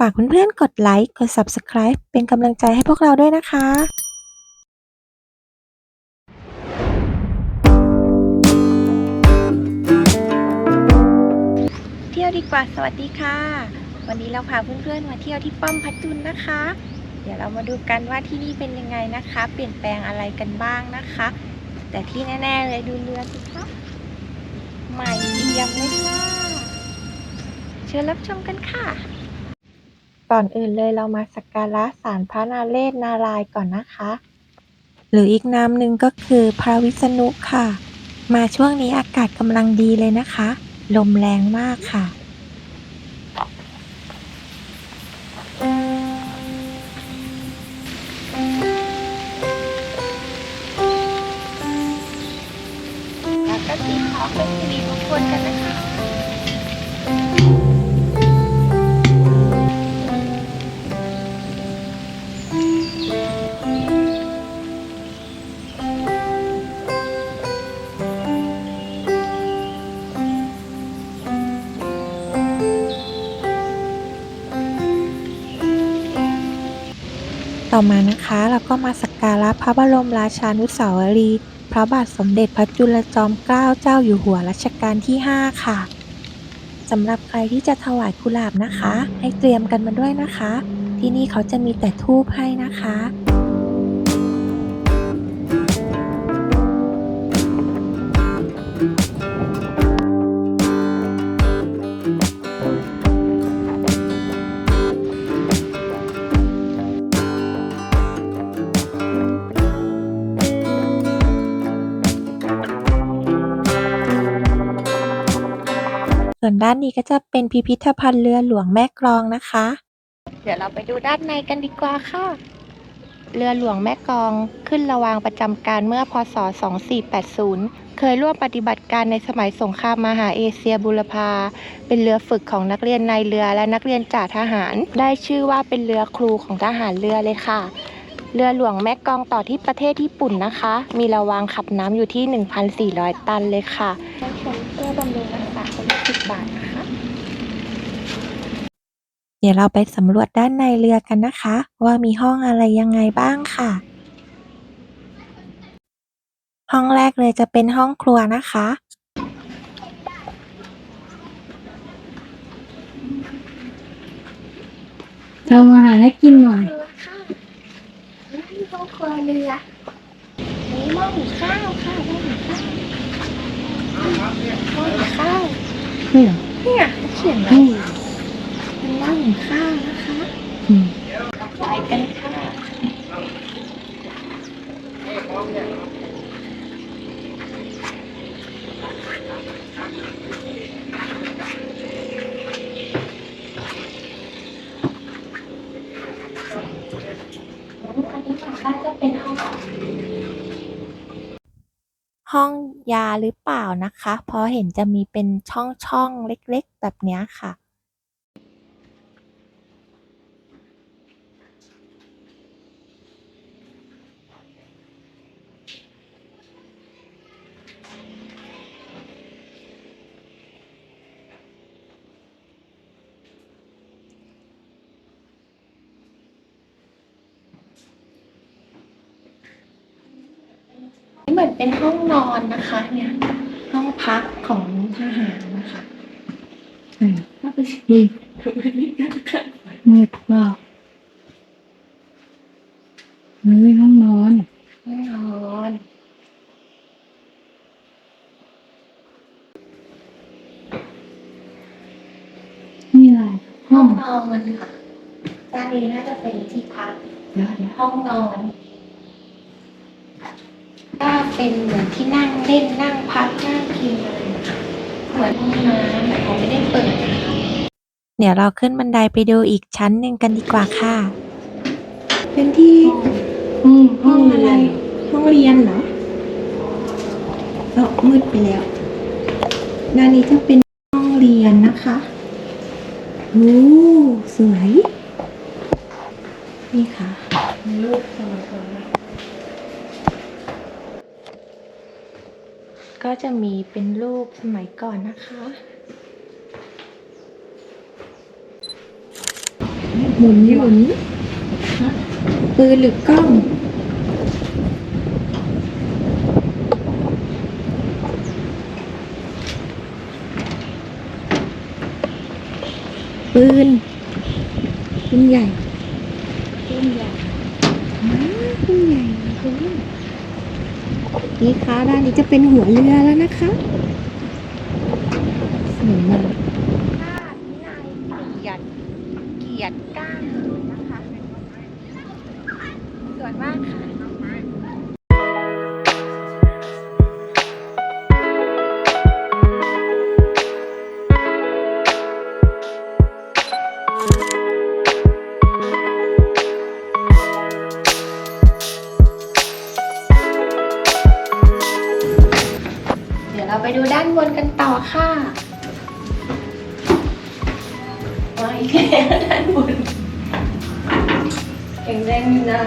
ฝากเพื่อนๆกดไลค์ กด Subscribe เป็นกำลังใจให้พวกเราด้วยนะคะเที่ยวดีกว่าสวัสดีค่ะ วันนี้เราพาเพื่อนๆมาเที่ยวที่ป้อมพัจุนนะคะ เดี๋ยวเรามาดูกันว่าที่นี่เป็นยังไงนะคะ เปลี่ยนแปลงอะไรกันบ้างนะคะ แต่ที่แน่ๆเลยดูเรือสิคะใหม่เอี่ยมเลยค่ะเชิญรับชมกันค่ะ ก่อนอื่นเลยเรามาสักการะศาลพระนาเรศนารายณ์ก่อนนะคะ หรืออีกนามหนึ่งก็คือพระวิษณุค่ะ มาช่วงนี้อากาศกำลังดีเลยนะคะ ลมแรงมากค่ะ ต่อมานะคะเราก็มาสักการะพระบรมราชานุสาวรีย์พระบาทสมเด็จพระจุลจอมเกล้าเจ้าอยู่หัวรัชกาลที่ 5 ค่ะสำหรับใครที่จะถวายกุหลาบนะคะ ให้เตรียมกันมาด้วยนะคะ ที่นี่เขาจะมีแต่ทูบให้นะคะ ส่วนด้านนี้ก็จะเป็นพิพิธภัณฑ์เรือหลวงแม่กลองนะคะ เดี๋ยวเราไปดูด้านในกันดีกว่าค่ะ เรือหลวงแม่กลองขึ้นระวางประจำการเมื่อพศ 2480 เคยร่วมปฏิบัติการในสมัยสงครามมหาเอเชียบุรพา เป็นเรือฝึกของนักเรียนในเรือและนักเรียนจ่าทหาร ได้ชื่อว่าเป็นเรือครูของทหารเรือเลยค่ะเรือหลวงแม่กลองต่อที่ประเทศญี่ปุ่นนะคะ มีระวางขับน้ำอยู่ที่ 1,400 ตันเลยค่ะำรุงรักษาคนละ10บาทนะคะ เดี๋ยวเราไปสำรวจด้านในเรือกันนะคะ ว่ามีห้องอะไรยังไงบ้างค่ะ ห้องแรกเลยจะเป็นห้องครัวนะคะทำอาหารให้กินหน่อยค่ะนี่ห้องครัวเรือนี่หม้อหุงข้าวค่ะหม้อหุงข้าวหม้อหุงข้าว นี่เหรอเนี่ยเขาเขียนไว้อืมเป็นหม้อหุงข้าวนะคะ อืม ไปกันค่ะอันนี้ของบ้านจะเป็นห้อง ห้องยาหรือเปล่านะคะ เพราะเห็นจะมีเป็นช่อง ๆ เล็ก ๆ แบบเนี้ยค่ะ มือนเป็นห้องนอนนะคะ เนี่ย ห้องพักของทหารนะคะใช่ถ้าไปอืมมืดเปล่าเฮ้ยห้องนอนห้องนอนนี่อะไรห้ห้อองงนอนค่ะด้านนี้น่าจะเป็นที่พักเดี๋ยวเดี๋ยวห้องนอน ก็เป็นเหมือนที่นั่งเล่นนั่งพักนั่งกินอะไรนะคะเหมือนห้องน้ำแต่เขาไม่ได้เปิดนะคะเดี๋ยวเราขึ้นบันไดไปดูอีกชั้นหนึ่งกันดีกว่าค่ะ เป็นที่ห้องห้องอะไร ห้องเรียนเหรอเออมืดไปแล้ว ด้านนี้จะเป็นห้องเรียนนะคะโอ้สวย นี่ค่ะ มีรูปสมัยก่อนนะ ก็จะมีเป็นรูปสมัยก่อนนะคะมุนหมุนปืนหรือกล้องปืนปืนใหญ่ต้นใหญ่อ้าวปืนใหญ่ปืน นี้คะด้านนี้จะเป็นหัวเรือแล้วนะคะสวยมาก ต่อค่ะไม่แค่ด้านบนแข็งแรงอยู่นะ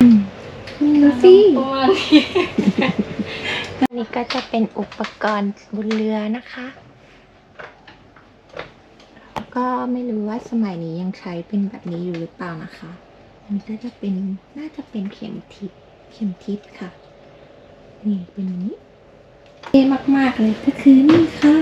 ดูสิประมาณนี้อันนี้ก็จะเป็นอุปกรณ์บนเรือนะคะแล้วก็ไม่รู้ว่าสมัยนี้ยังใช้เป็นแบบนี้อยู่หรือเปล่านะคะ อันนี้ก็จะเป็นน่าจะเป็นเข็มทิศเข็มทิศค่ะ นี่เป็นอย่างนี้เท่มากๆเลยก็คือนี่ค่ะ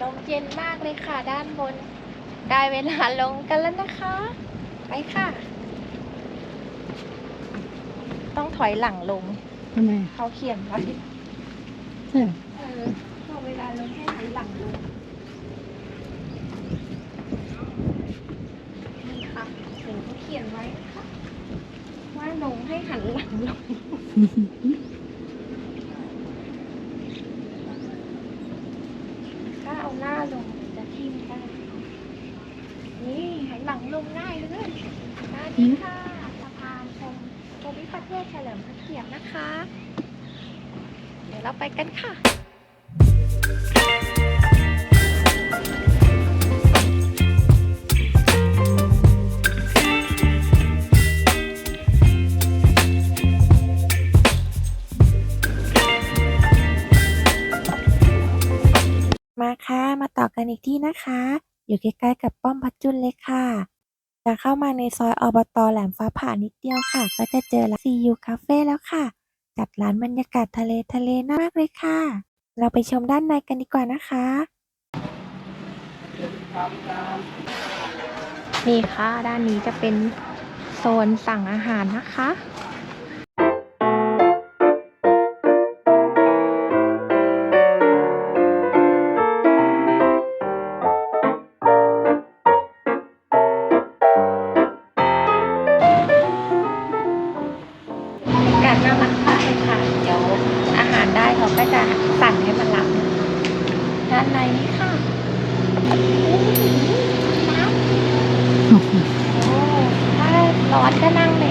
ลมเย็นมากเลยค่ะ ด้านบน ได้เวลาลงกันแล้วนะคะ ไปค่ะ ต้องถอยหลังลง ทำไมเขาเขียนไว้ใช่เออพอเวลาลงให้ถอยหลังลงนี่ค่ะเห็นเขาเขียนไว้นะคะว่าลงให้หันหลังลง ถ้าเอาหน้าลงิมได้นี่หันหลังลงง่ายเลยสวัสดีค่ะสะพานชมภูมิประเทศเฉลิมพระเกียรตินะคะ เดี๋ยวเราไปกันค่ะ กันอีกที่นะคะ อยู่ใกล้ๆกับป้อมพัดจุนเลยค่ะ จะเข้ามาในซอยอบตแหลมฟ้าผ่านิดเดียวค่ะ ก็จะเจอร้านซียูคาเฟ่แล้วค่ะ จัดร้านบรรยากาศทะเลทะเลน่ามากเลยค่ะ เราไปชมด้านในกันดีกว่านะคะ นี่ค่ะ ด้านนี้จะเป็นโซนสั่งอาหารนะคะ เขาก็จะสั่งให้มารับด้านในนี้ค่ะโอ้ถ้าร้อนก็นั่งใน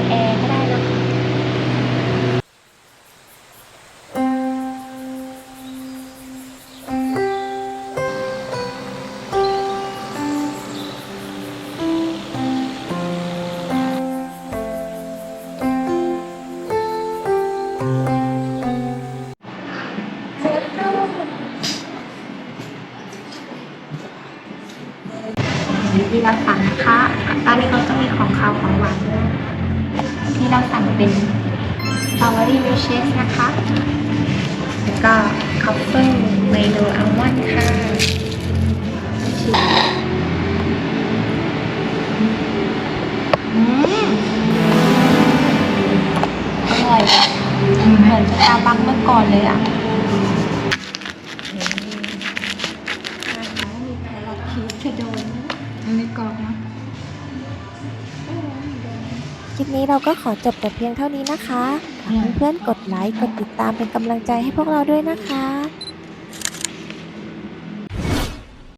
เราสั่งเป็นสตรอเบอรี่มิลเชสนะคะ แล้วก็คัพเฟิลเมนูอัลมอนด์ค่ะชิมอืมอร่อยเหมือนอนสตาร์บัคเมื่อก่อนเลยอะ นี้เราก็ขอจบแต่เพียงเท่านี้นะคะ ฝากเพื่อนๆกดไลค์ กดติดตามเป็นกำลังใจให้พวกเราด้วยนะคะ